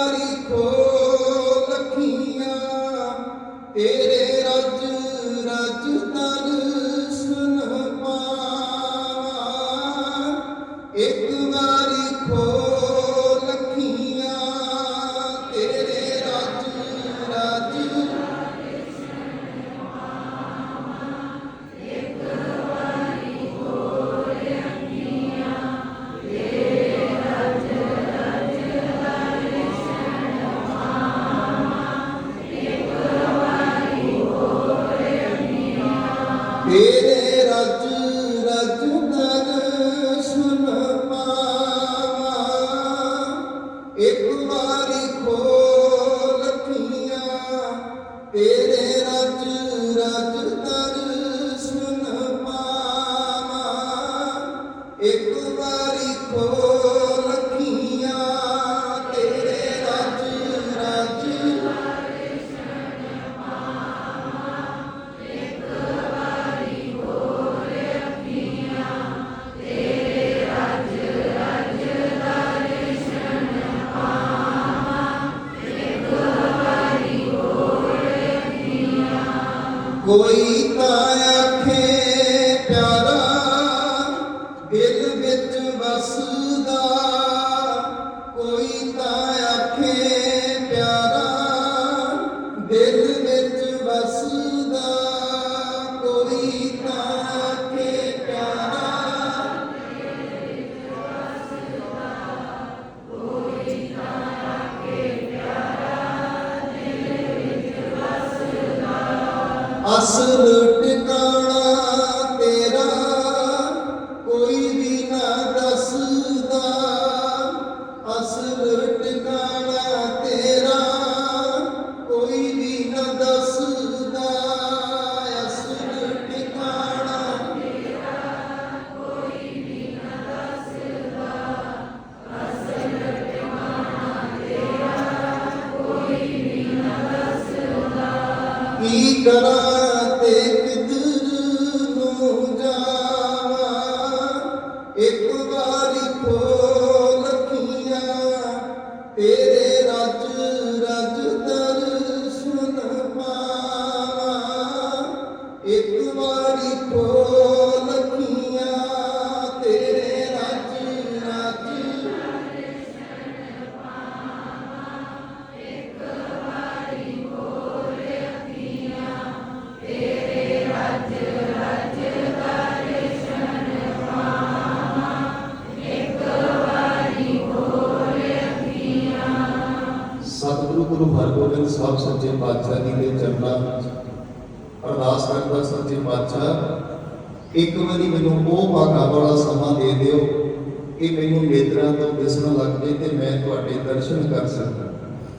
তারি কো ਇੱਕ ਵਾਰੀ ਖੋਲ ਅੱਖੀਆਂ ਤੇਰੇ ਰਜ ਰਜ ਦਰਸ਼ਨ ਪਾਵਾਂ। ਇੱਕ ਵਾਰੀ ਖੋਲ Voy असलट का ਕੀ ਕਰਾਂ ਤੇ ਕਿਧਰ ਨੂੰ ਜਾਵਾਂ? ਇੱਕ ਵਾਰੀ ਖੋਲ ਅੱਖੀਆਂ ਤੇਰੇ ਰੱਜ ਰੱਜ ਸਤਿਗੁਰੂ ਗੁਰੂ ਹਰਗੋਬਿੰਦ ਸਾਹਿਬ ਸੱਚੇ ਪਾਤਸ਼ਾਹ ਜੀ ਦੇ ਚਰਨਾਂ ਵਿੱਚ ਅਰਦਾਸ ਕਰਦਾ ਸੱਚੇ ਪਾਤਸ਼ਾਹ, ਇੱਕ ਵਾਰੀ ਮੈਨੂੰ ਉਹ ਭਾਗਾ ਵਾਲਾ ਸਮਾਂ ਦੇ ਦਿਓ ਕਿ ਮੈਨੂੰ ਨੇਤਰਾਂ ਤੋਂ ਦਿਸਣ ਲੱਗ ਜੇ ਤੇ ਮੈਂ ਤੁਹਾਡੇ ਦਰਸ਼ਨ ਕਰ ਸਕਾਂ